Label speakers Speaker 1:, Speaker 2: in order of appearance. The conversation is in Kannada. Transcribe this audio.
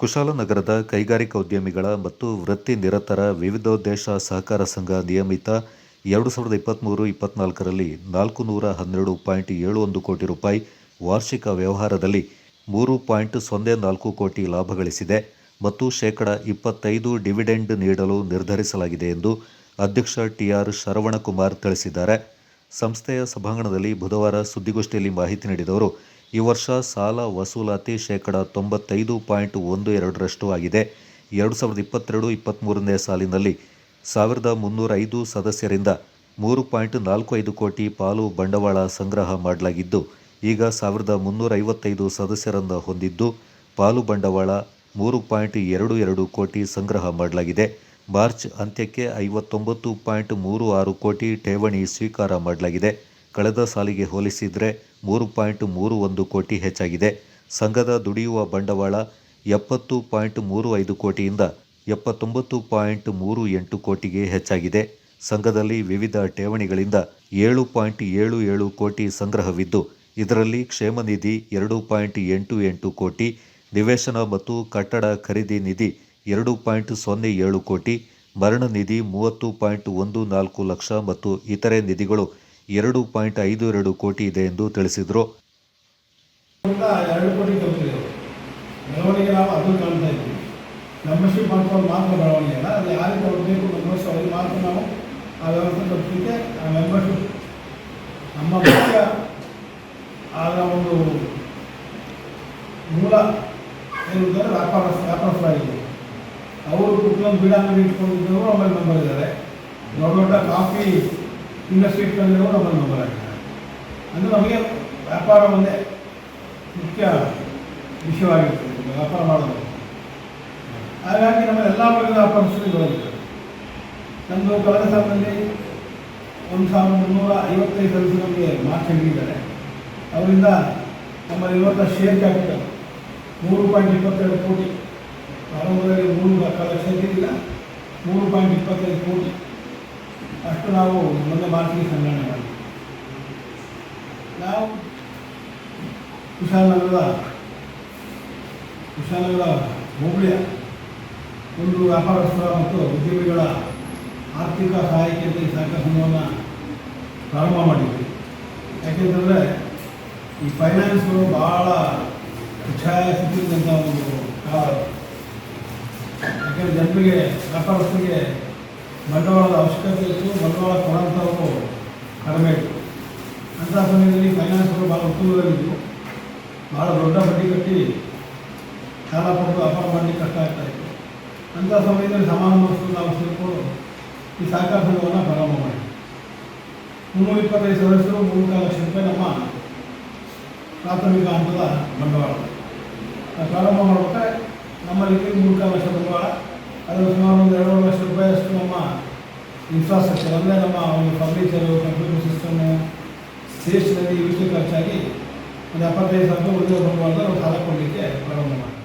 Speaker 1: ಕುಶಾಲನಗರದ ಕೈಗಾರಿಕಾ ಉದ್ಯಮಿಗಳ ಮತ್ತು ವೃತ್ತಿ ನಿರತರ ವಿವಿಧೋದ್ದೇಶ ಸಹಕಾರ ಸಂಘ ನಿಯಮಿತ ಎರಡು ಸಾವಿರದ ಇಪ್ಪತ್ತ್ಮೂರು ಇಪ್ಪತ್ತ್ನಾಲ್ಕರಲ್ಲಿ ನಾಲ್ಕು ನೂರ ಹನ್ನೆರಡು ಪಾಯಿಂಟ್ ಏಳು ಒಂದು ಕೋಟಿ ರೂಪಾಯಿ ವಾರ್ಷಿಕ ವ್ಯವಹಾರದಲ್ಲಿ ಮೂರು ಪಾಯಿಂಟ್ ಸೊನ್ನೆ ನಾಲ್ಕು ಕೋಟಿ ಲಾಭ ಗಳಿಸಿದೆ ಮತ್ತು ಶೇಕಡ ಇಪ್ಪತ್ತೈದು ಡಿವಿಡೆಂಡ್ ನೀಡಲು ನಿರ್ಧರಿಸಲಾಗಿದೆ ಎಂದು ಅಧ್ಯಕ್ಷ ಟಿ ಆರ್ ಶರವಣಕುಮಾರ್ ತಿಳಿಸಿದ್ದಾರೆ. ಸಂಸ್ಥೆಯ ಸಭಾಂಗಣದಲ್ಲಿ ಬುಧವಾರ ಸುದ್ದಿಗೋಷ್ಠಿಯಲ್ಲಿ ಮಾಹಿತಿ ನೀಡಿದ ಅವರು ಈ ವರ್ಷ ಸಾಲ ವಸೂಲಾತಿ ಶೇಕಡ ತೊಂಬತ್ತೈದು ಪಾಯಿಂಟ್ ಒಂದು ಎರಡರಷ್ಟು ಆಗಿದೆ. ಎರಡು ಸಾವಿರದ ಇಪ್ಪತ್ತೆರಡು ಇಪ್ಪತ್ತ್ಮೂರನೇ ಸಾಲಿನಲ್ಲಿ ಸಾವಿರದ ಮುನ್ನೂರ ಐದು ಸದಸ್ಯರಿಂದ ಮೂರು ಪಾಯಿಂಟ್ ನಾಲ್ಕು ಐದು ಕೋಟಿ ಪಾಲು ಬಂಡವಾಳ ಸಂಗ್ರಹ ಮಾಡಲಾಗಿದ್ದು, ಈಗ ಸಾವಿರದ ಮುನ್ನೂರ ಐವತ್ತೈದು ಸದಸ್ಯರನ್ನು ಹೊಂದಿದ್ದು ಪಾಲು ಬಂಡವಾಳ ಮೂರು ಪಾಯಿಂಟ್ ಎರಡು ಎರಡು ಕೋಟಿ ಸಂಗ್ರಹ ಮಾಡಲಾಗಿದೆ. ಮಾರ್ಚ್ ಅಂತ್ಯಕ್ಕೆ ಐವತ್ತೊಂಬತ್ತು ಪಾಯಿಂಟ್ ಮೂರು ಆರು ಕೋಟಿ ಠೇವಣಿ ಸ್ವೀಕಾರ ಮಾಡಲಾಗಿದೆ. ಕಳೆದ ಸಾಲಿಗೆ ಹೋಲಿಸಿದರೆ ಮೂರು ಪಾಯಿಂಟ್ ಮೂರು ಒಂದು ಕೋಟಿ ಹೆಚ್ಚಾಗಿದೆ. ಸಂಘದ ದುಡಿಯುವ ಬಂಡವಾಳ ಎಪ್ಪತ್ತು ಪಾಯಿಂಟ್ ಮೂರು ಐದು ಕೋಟಿಯಿಂದ ಎಪ್ಪತ್ತೊಂಬತ್ತು ಪಾಯಿಂಟ್ ಮೂರು ಎಂಟು ಕೋಟಿಗೆ ಹೆಚ್ಚಾಗಿದೆ. ಸಂಘದಲ್ಲಿ ವಿವಿಧ ಠೇವಣಿಗಳಿಂದ ಏಳು ಪಾಯಿಂಟ್ ಏಳು ಏಳು ಕೋಟಿ ಸಂಗ್ರಹವಿದ್ದು, ಇದರಲ್ಲಿ ಕ್ಷೇಮ ನಿಧಿ ಎರಡು ಪಾಯಿಂಟ್ ಎಂಟು ಎಂಟು ಕೋಟಿ, ನಿವೇಶನ ಮತ್ತು ಕಟ್ಟಡ ಖರೀದಿ ನಿಧಿ ಎರಡು ಪಾಯಿಂಟ್ ಸೊನ್ನೆ ಏಳು ಕೋಟಿ, ಮರಣ ನಿಧಿ ಮೂವತ್ತು ಪಾಯಿಂಟ್ ಒಂದು ನಾಲ್ಕು ಲಕ್ಷ ಮತ್ತು ಇತರೆ ನಿಧಿಗಳು ಎರಡು ಪಾಯಿಂಟ್ ಐದು ಎರಡು ಕೋಟಿ ಇದೆ ಎಂದು ತಿಳಿಸಿದರು.
Speaker 2: ಮಾಡ್ಕೊಂಡು ಮಾತ್ರ ಯಾರಿಗೆ ಮಾತ್ರ ನಾವು ಆ ವ್ಯವಸ್ಥೆ ಆ ನಮ್ಮ ಮುಖ್ಯ ಒಂದು ಮೂಲ ಅವರು ಕುಟ್ಲೊಂದು ಬೀಡ ಅಂಗಡಿ ಇಟ್ಕೊಂಡಿದ್ದವರು ಆಮೇಲೆ ಮೆಂಬರ್ ಇದ್ದಾರೆ ದೊಡ್ಡ ದೊಡ್ಡ ಕಾಫಿ ಇಂಡಸ್ಟ್ರಿ ಇಟ್ಕೊಂಡಿರೋರು ನಂಬರ್ ಆಗಿದ್ದಾರೆ ಅಂದರೆ ನಮಗೆ ವ್ಯಾಪಾರ ಒಂದೇ ಮುಖ್ಯ ವಿಷಯವಾಗಿರ್ತದೆ ವ್ಯಾಪಾರ ಮಾಡೋದು. ಹಾಗಾಗಿ ನಮ್ಮ ಎಲ್ಲ ವರ್ಗದ ವ್ಯಾಪಾರಸ್ಥರು ಬರೋದಿದ್ದಾರೆ ನಮ್ಮದು ಕಳೆದ ಸಾಲಿನಲ್ಲಿ ಒಂದು ಸಾವಿರದ ಮುನ್ನೂರ ಐವತ್ತೈದು ಸದಸ್ಯರು ನಮಗೆ ಮಾರ್ಚ್ ಹಿಡಿದಿದ್ದಾರೆ ಅವರಿಂದ ನಮ್ಮಲ್ಲಿರುವಂಥ ಶೇರ್ ಕ್ಯಾಪಿಟಲ್ ಮೂರು ಪಾಯಿಂಟ್ ಇಪ್ಪತ್ತೆರಡು ಕೋಟಿ. ಪ್ರಾರಂಭದಲ್ಲಿ ಮೂರು ಲಕ್ಷ ಇದ್ದಿಲ್ಲ ಮೂರು ಪಾಯಿಂಟ್ ಇಪ್ಪತ್ತೈದು ಕೋಟಿ. ಅಷ್ಟು ನಾವು ಮುಂದೆ ಮಾತಿಗೆ ಸಂಗ್ರಹಣೆ ಮಾಡಿದ್ವಿ ನಾವು ಕುಶಾಲನಗರದ ಕುಶಾಲನಗರ ಹೋಬಳಿಯ ಒಂದು ವ್ಯಾಪಾರಸ್ಥರ ಮತ್ತು ಉದ್ಯಮಿಗಳ ಆರ್ಥಿಕ ಸಹಾಯಕ್ಕೆ ಸಹಕಾರ ಸಂಘವನ್ನು ಪ್ರಾರಂಭ ಮಾಡಿದ್ವಿ. ಯಾಕೆಂತಂದರೆ ಈ ಫೈನಾನ್ಸ್ಗಳು ಭಾಳ ಛಾಯ ಸಿಕ್ಕಿದಂಥ ಒಂದು ಕಾಲ. ಯಾಕೆಂದರೆ ಜನರಿಗೆ, ವ್ಯಾಪಾರಸ್ಥರಿಗೆ ಬಂಡವಾಳದ ಅವಶ್ಯಕತೆ ಇತ್ತು ಬಂಡವಾಳ ಕೊಡೋಂಥವರು ಕಡಿಮೆ ಇತ್ತು ಅಂಥ ಸಮಯದಲ್ಲಿ ಫೈನಾನ್ಸ್ಗಳು ಭಾಳ ಉತ್ತಮದಲ್ಲಿದ್ದು ಭಾಳ ದೊಡ್ಡ ಬಡ್ಡಿ ಕಟ್ಟಿ ಸಾಲ ಕೊಟ್ಟು ವ್ಯಾಪಾರ ಮಾಡಲಿಕ್ಕೆ ಕಷ್ಟ ಆಗ್ತಾ ಇತ್ತು ಅಂಥ ಸಮಯದಲ್ಲಿ ಸಮಾನ ಮನಸ್ಸು ನಾವು ಸೇರಿಕೊಂಡು ಈ ಸಹಕಾರ ಸಂಘವನ್ನು ಪ್ರಾರಂಭ ಮಾಡಿ ಮುನ್ನೂರ ಇಪ್ಪತ್ತೈದು ಸದಸ್ಯರು ಮೂರು ಕಾಲು ಲಕ್ಷ ರೂಪಾಯಿ ನಮ್ಮ ಪ್ರಾಥಮಿಕ ಹಂತದ ಬಂಡವಾಳ ನಾವು ಪ್ರಾರಂಭ ಮಾಡ್ಬೇಕಾದ್ರೆ ನಮ್ಮಲ್ಲಿ ಮೂರು ಕಾಲು ಲಕ್ಷ ಬಂಡವಾಳ ಅದರಲ್ಲಿ ಸುಮಾರು ಒಂದು ಎರಡೂವರೆ ಲಕ್ಷ ರೂಪಾಯಿಯಷ್ಟು ನಮ್ಮ ಇನ್ಫ್ರಾಸ್ಟ್ರಕ್ಚರ್ ಅಂದರೆ ನಮ್ಮ ಒಂದು ಫರ್ನಿಚರು ಕಂಪ್ಯೂಟರ್ ಸಿಸ್ಟಮು ಸ್ಟೇಷನರಿ ಇವಕ್ಕೆ ಖರ್ಚಾಗಿ ಒಂದು ಎಪ್ಪತ್ತೈದು ಸಾವಿರ ರೂಪಾಯಿ ಉಳಿದ ಬಂಡವಾಳದ ನಾವು ಸಾಲ ಪ್ರಾರಂಭ ಮಾಡಿ